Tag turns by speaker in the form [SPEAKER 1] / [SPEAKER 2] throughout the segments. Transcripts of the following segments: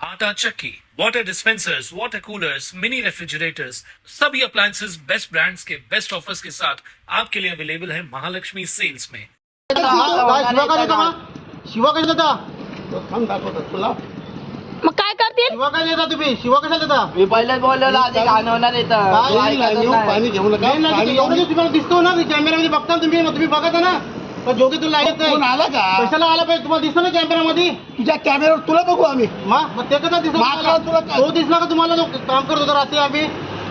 [SPEAKER 1] आटा चक्की, water dispensers water coolers mini refrigerators सभी appliances best brands के बेस्ट ऑफर्स के साथ आपके लिए अवेलेबल है महालक्ष्मी सेल्स में।
[SPEAKER 2] शिवा काय देता मग शिवा
[SPEAKER 3] काय करतील
[SPEAKER 2] शिवा काय देता तुम्ही शिवा कशा देता
[SPEAKER 4] मी पहिलेच बोललेलो आधी घाणवणार
[SPEAKER 2] काय
[SPEAKER 5] पाणी नाही, येऊ, पाणी घेऊ नका.
[SPEAKER 2] नाही नाही
[SPEAKER 5] पाणी
[SPEAKER 2] एवढं दिवस तुम्हाला दिसतो ना कॅमेरामध्ये बघता तुम्ही तुम्ही बघत ना. पण जोगी तुला येत
[SPEAKER 5] कोण
[SPEAKER 2] नाही
[SPEAKER 5] आला का?
[SPEAKER 2] कशाला आला पाहिजे? तुम्हाला दिसतो ना कॅमेरामध्ये
[SPEAKER 5] तुझ्या कॅमेऱ्यावर तुला बघू आम्ही.
[SPEAKER 2] मग ते कसा तुम्हाला?
[SPEAKER 5] तुला काय?
[SPEAKER 2] तो दिसला का तुम्हाला? जो काम करत होता रात्री आम्ही.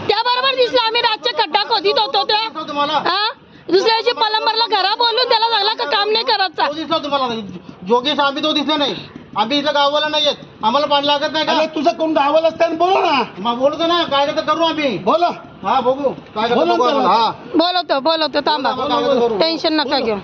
[SPEAKER 3] त्या बरोबर दिसलं आम्ही रातच्या खड्डा खोदीत होतो त्या
[SPEAKER 2] दिसला तुम्हाला?
[SPEAKER 3] हा? दुसऱ्या दिवशी पलंबरला घरा बोलून त्याला सांगला का काम नाही करायचा
[SPEAKER 2] तो दिसला तुम्हाला? जोगेश आम्ही तो दिसला नाही. आम्ही इथं गावाला नाही येत. आम्हाला पाणी लागत नाही
[SPEAKER 5] अरे
[SPEAKER 2] का
[SPEAKER 5] तुझं कोण गावाला असताना बोलव ना.
[SPEAKER 2] मग बोलतो ना. काय करता करू आम्ही?
[SPEAKER 5] बोला.
[SPEAKER 2] हा बघू. काय करता
[SPEAKER 5] बोला
[SPEAKER 2] बघू आपण.
[SPEAKER 5] ना.
[SPEAKER 2] हा.
[SPEAKER 3] बोलवतो बोलवतो. थांबा.
[SPEAKER 2] करता.
[SPEAKER 3] टेन्शन नका घेऊ.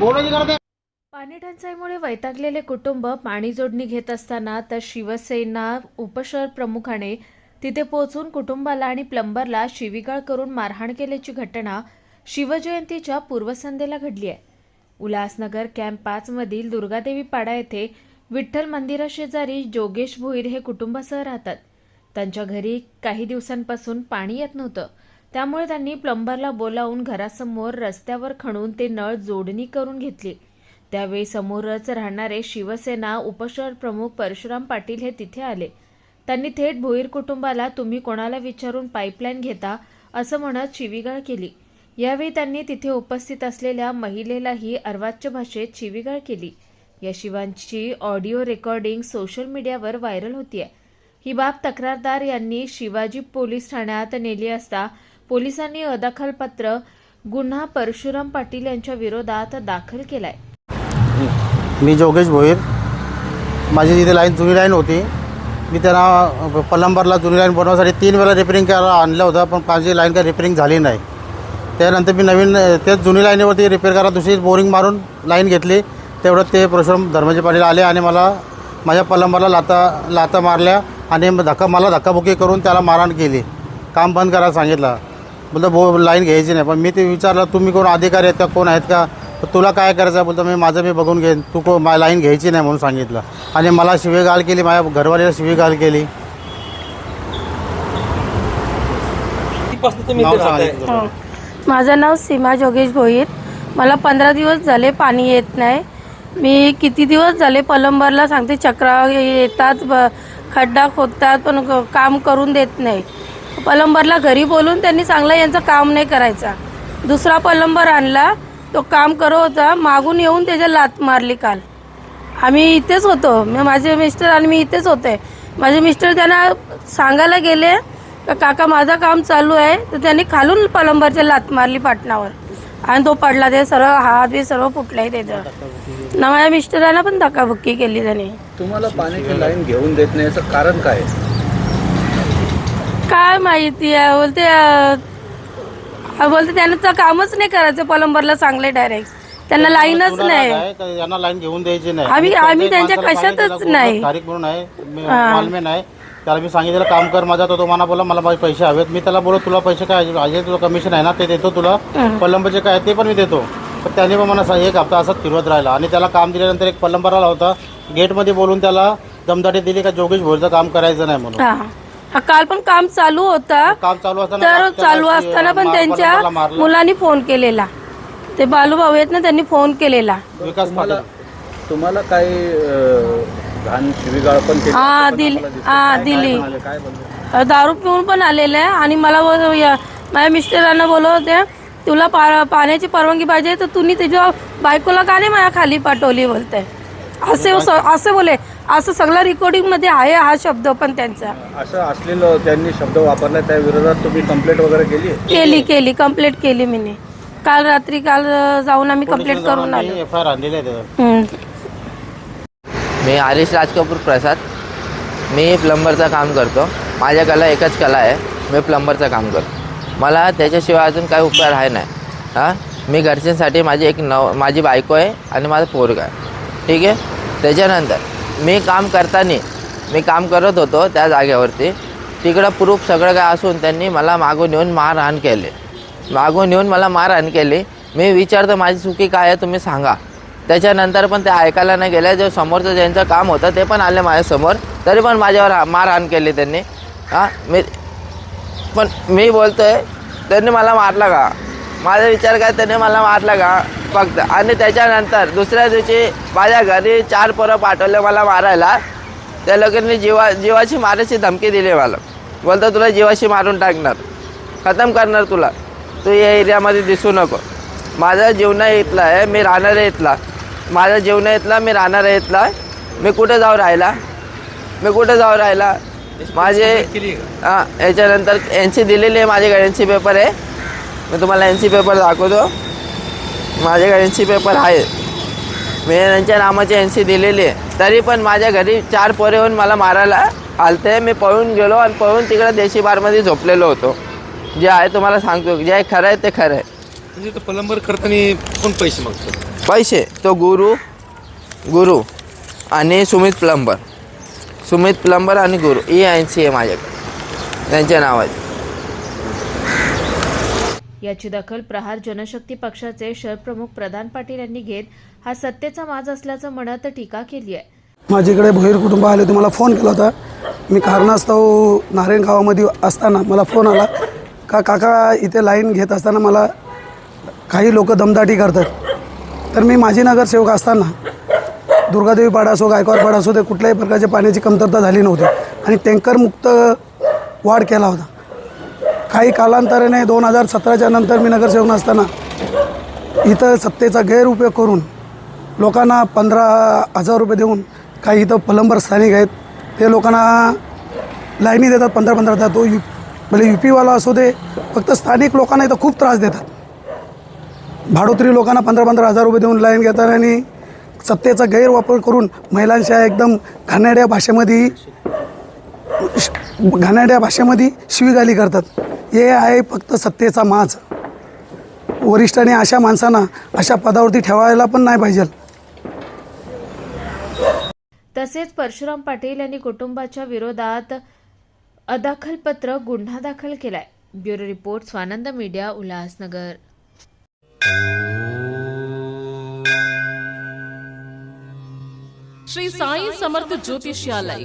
[SPEAKER 6] पाणी टंचाईमुळे वैतागलेले कुटुंब पाणी जोडणी घेत असताना तर शिवसेना उपशहर प्रमुखाने तिथे पोहोचून कुटुंबाला आणि प्लंबरला शिवीगाळ करून मारहाण केल्याची घटना शिवजयंतीच्या पूर्वसंध्येला घडली आहे. उल्हासनगर कॅम्प पाचमधील दुर्गादेवी पाडा येथे विठ्ठल मंदिराशेजारी जोगेश भोईर हे कुटुंबासह राहतात. त्यांच्या घरी काही दिवसांपासून पाणी येत नव्हतं. त्यामुळे त्यांनी प्लंबरला बोलावून घरासमोर रस्त्यावर खणून ते नळ जोडणी करून घेतली. त्यावेळी समोरच राहणारे शिवसेना उपशहर प्रमुख परशुराम पाटील हे तिथे आले. त्यांनी थेट भोईर कुटुंबाला तुम्ही कोणाला विचारून पाईपलाईन घेता असं म्हणत शिवीगाळ केली. यावेळी त्यांनी तिथे उपस्थित असलेल्या महिलेलाही अर्वाच्य भाषेत शिवीगाळ केली. या शिवांची ऑडिओ रेकॉर्डिंग सोशल मीडियावर व्हायरल होतीये. ही बाब तक्रारदार यांनी शिवाजी पोलीस ठाण्यात नेली असता पोलिसांनी अदखलपत्र गुन्हा परशुराम पाटील यांच्या विरोधात दाखल केलाय.
[SPEAKER 7] मी जोगेश भोईर. माझी जिथे लाईन जुनी लाईन होती. मी त्यांना पलंबरला जुनी लाईन बनवण्यासाठी तीन वेळा रिपेरिंग करायला आणलं होतं पण माझी लाईन काही रिपेरिंग झाली नाही. त्यानंतर मी नवीन तेच जुनी लाईनीवरती रिपेअर करा दुसरी बोरिंग मारून लाईन घेतली. तेवढं ते परशुराम धर्माचे पाटील आले आणि मला माझ्या पलंबरला लाता लाता मारल्या आणि मग धक्का मला धक्काबुक्की करून त्याला मारहाण केली. काम बंद करायला सांगितलं. बोलतो बो लाईन घ्यायची नाही. पण मी ते विचारलं तुम्ही कोण अधिकारी आहेत का? कोण आहेत का? तर तुला काय करायचं आहे? बोलतो मी माझं मी बघून घेईन. तू को मा लाईन घ्यायची नाही म्हणून सांगितलं. आणि मला शिवेगाळ केली माझ्या घरवालीला शिवेगाळ केली. नाव सांगितलं
[SPEAKER 8] माझं नाव सीमा जोगेश भोईर. मला पंधरा दिवस झाले पाणी येत नाही. मी किती दिवस झाले पलंबरला सांगते चक्रा येतात ब- खड्डा खोदतात पण क- काम करून देत नाही. पलंबरला घरी बोलून त्यांनी चांगला यांचं काम नाही करायचा. दुसरा पलंबर आणला तो काम करत होता मागून येऊन त्याच्या लात मारली काल. आम्ही इथेच होतो. मी माझे मिस्टर आणि मी इथेच होते. माझे मिस्टर त्यांना सांगायला गेले का काका माझं काम चालू आहे. तर त्यांनी खालून पलंबरच्या लात मारली पाटणावर. आणि तो पडला ते सर्व हात बी सर्व फुटलाय त्याचं. ना माझ्या मिस्टरांना पण धक्काबुक्की केली त्याने.
[SPEAKER 9] तुम्हाला पाण्याची लाईन घेऊन देत नाही याचं कारण काय?
[SPEAKER 8] काय माहिती आहे? बोलते अं, बोलते त्यांचं कामच नाही करायचं पलंबरला सांगले डायरेक्ट त्यांना लाईनच नाही.
[SPEAKER 7] तर यांना लाईन घेऊन द्यायची नाही.
[SPEAKER 8] आम्ही- आम्ही
[SPEAKER 7] त्या
[SPEAKER 8] त्यांच्या
[SPEAKER 7] माणसाला
[SPEAKER 8] कशातच नाही.
[SPEAKER 7] तारीख म्हणून आहे मी मालमेन आहे. त्याला मी सांगितलं काम कर माझा तो तो मला बोला मला माझे पैसे हवेत. मी त्याला बोलत तुला पैसे काय आहे? तुला कमिशन आहे ना ते देतो तुला. पलंबचे काय आहे ते पण मी देतो. पण त्याने पण मला सा- एक हप्ता असंच फिरवत राहिला. आणि त्याला काम दिल्यानंतर एक पलंबर आला होता. गेटमध्ये बोलून त्याला दमदाटी दिली का जोगेश भोरचं काम करायचं नाही म्हणून.
[SPEAKER 8] हा, काल पण काम चालू होता
[SPEAKER 7] काम चालू असताना
[SPEAKER 8] तर चालू असताना पण त्यांच्या
[SPEAKER 7] मारलं.
[SPEAKER 8] मुलांनी फोन केलेला ते बालूभाऊ आहेत ना त्यांनी फोन केलेला
[SPEAKER 7] विकास
[SPEAKER 9] तुम्हाला
[SPEAKER 7] पाटील
[SPEAKER 9] तुम्हाला काही अं, घाण शिवीगाळ पण केली
[SPEAKER 8] हा
[SPEAKER 9] असं पण
[SPEAKER 8] दिली
[SPEAKER 9] आम्हाला.
[SPEAKER 8] हा
[SPEAKER 9] काय-
[SPEAKER 8] दिली
[SPEAKER 9] काय म्हणाले? काय बोलले?
[SPEAKER 8] दारू पिऊन पण आलेले आहे आणि मला बोल- या- माझ्या मिस्टरांना बोलत होते तुला पा पाण्याची परवानगी पाहिजे तर तुम्ही तुझ्या बायकोला का नाही माझ्या खाली पाठवली बोलते असे असे बोले. असं सगळं रेकॉर्डिंगमध्ये आहे हा शब्द पण त्यांचा.
[SPEAKER 9] असं असलेलं त्यांनी शब्द वापरला त्या विरोधात तुम्ही कंप्लेंट वगैरे केली?
[SPEAKER 8] केली केली. कंप्लेंट केली मी काल रात्री काल जाऊन आम्ही कंप्लेंट करून आलो.
[SPEAKER 7] एफ आय आर आणलेली आहे त्याचं
[SPEAKER 8] हम्म.
[SPEAKER 4] मी हरीश राजकपूर प्रसाद. मी प्लंबरचं काम करतो. माझ्या कला एकच कला आहे. मी प्लंबरचं काम करतो. मला त्याच्याशिवाय अजून काही उपाय आहे नाही. हां? मी घरच्यांसाठी माझी एक नव माझी बायको आहे आणि माझा पोरगा आहे. ठीक आहे? त्याच्यानंतर मी काम करताना मी काम करत होतो त्या जागेवरती. तिकडं प्रूफ सगळं काय असून त्यांनी मला मागून येऊन मारहाण केले. मागून येऊन मला मारहाण केली. मी विचारतो माझी चुकी काय आहे? तुम्ही सांगा. त्याच्यानंतर पण ते ऐकायला नाही गेले जे समोरचं ज्यांचं काम होतं ते पण आले माझ्यासमोर. तरी पण माझ्यावर हा- मारहाण केली त्यांनी. हां मी पण मी बोलतोय त्यांनी मला मारलं का? माझा विचार काय त्यांनी मला मारलं का? फक्त. आणि त्याच्यानंतर दुसऱ्या दिवशी माझ्या घरी चार पोरं पाठवले मला मारायला. त्या लोकांनी जीवा जीवाची मारायची धमकी दिली मला. बोलतो तुला जीवाशी मारून टाकणार. खतम करणार तुला. तू या एरियामध्ये दिसू नको. माझा जीवना इथला आहे मी राहणार आहे इथला. माझा जीवना इथला मी राहणार आहे इथला. मी कुठे जाऊ राहिला? मी कुठे जाऊ राहिला? माझे हां याच्यानंतर एन सी दिलेली आहे एन सी पेपर आहे. मी तुम्हाला एन सी पेपर दाखवतो. माझ्याकडे एन सी पेपर आहे मी त्यांच्या नावाची एन सी दिलेली आहे. तरी पण माझ्या घरी चार पोरे येऊन मला मारायला आलते. मी पळून गेलो आणि पळून तिकडे देशी बारमध्ये झोपलेलो होतो. जे आहे तुम्हाला सांगतो. जे आहे खरं आहे ते खरं आहे.
[SPEAKER 9] म्हणजे तो प्लंबर करताना कोण पैसे मागतो?
[SPEAKER 4] पैसे. तो गुरु गुरु आणि सुमित प्लंबर. सुमित प्लंबर आणि गुरु. ही एन सी आहे माझ्याकडे. त्यांच्या नावाची.
[SPEAKER 6] याची दखल प्रहार जनशक्ती पक्षाचे शहरप्रमुख प्रधान पाटील यांनी घेत हा सत्तेचा माज असल्याचं म्हणत टीका केली आहे.
[SPEAKER 10] माझ्याकडे भोईर कुटुंब आले होते मला फोन केला होता. मी कारणास्तव नारायण गावामध्ये असताना मला फोन आला. का काका इथे लाईन घेत असताना मला काही लोक दमदाटी करतात. तर मी माझी नगरसेवक असताना दुर्गादेवी पाडा असो गायकवाड पाडा असो ते कुठल्याही प्रकारच्या पाण्याची कमतरता झाली नव्हती. आणि टँकरमुक्त वाढ केला होता. काही कालांतराने दोन हजार सतराच्या नंतर मी नगरसेवक नसताना इथं सत्तेचा गैरउपयोग करून लोकांना पंधरा हजार रुपये देऊन काही इथं पलंबर स्थानिक आहेत ते लोकांना लाईनी देतात पंधरा पंधरा हजार. तो यू म्हणजे यू पीवाला असो दे फक्त स्थानिक लोकांना इथं खूप त्रास देतात. भाडोत्री लोकांना पंधरा पंधरा हजार रुपये देऊन लाईन घेतात आणि सत्तेचा गैरवापर करून महिलांच्या एकदम घाणेरड्या भाषेमध्ये घाणेरड्या भाषेमध्ये शिवीगाली करतात. हे आहे फक्त सत्तेचा माज. वरिष्ठांनी अशा माणसांना अशा पदावरती ठेवायला पण नाही पाहिजे.
[SPEAKER 6] तसेच परशुराम पाटील यांनी कुटुंबाच्या विरोधात अदाखलपत्र गुन्हा दाखल केलाय. Bureau report Swanand media Ulhasnagar.
[SPEAKER 3] Shri Sai Samarth Jyotishalaya.